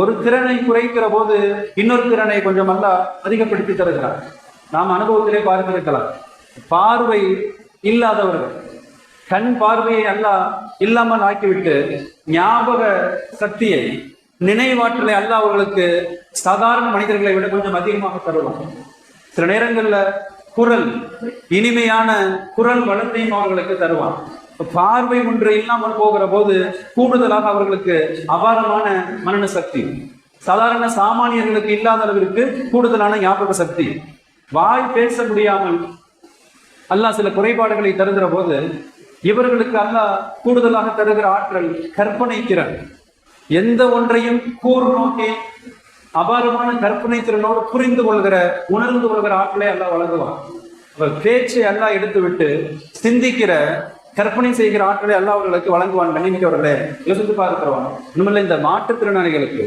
ஒரு திறனை குறைக்கிற போது இன்னொரு திறனை கொஞ்சம் அல்ல அதிகப்படுத்தி தருகிறார். நாம் அனுபவத்திலே பார்த்திருக்கலாம். பார்வை இல்லாதவர்கள். கண் பார்வையை அல்ல இல்லாமல் ஆக்கிவிட்டு ஞாபக சக்தியை நினைவாற்றலை அல்ல அவர்களுக்கு சாதாரண மனிதர்களை விட கொஞ்சம் அதிகமாக தருவாங்க சில நேரங்களில் குரல் இனிமையான குரல் வளத்தையும் அவர்களுக்கு தருவான் பார்வை ஒன்று இல்லாமல் போகிற போது கூடுதலாக அவர்களுக்கு அபாரமான மனன சக்தி. சாதாரண சாமானியர்களுக்கு இல்லாத அளவிற்கு கூடுதலான ஞாபக சக்தி. வாய் பேச முடியாமல் அல்லாஹ் சில குறைபாடுகளை தருகிற போது இவர்களுக்கு அல்லாஹ் கூடுதலாக தருகிற ஆற்றல் கற்பனை திறன். எந்த ஒன்றையும் கூர் நோக்கி அபாரமான கற்பனை திறனோடு புரிந்து கொள்கிற உணர்ந்து கொள்கிற ஆற்றலை அல்லாஹ் வழங்குவான். பேச்சை அல்லாஹ் எடுத்துவிட்டு சிந்திக்கிற கற்பனை செய்கிற ஆற்றலை அல்லாஹ் அவர்களுக்கு வழங்குவான் கண்ணிமிக்கவர்களே யோசித்து பார்க்கிறோம். இன்னும் இந்த மாற்றுத்திறனாளிகளுக்கு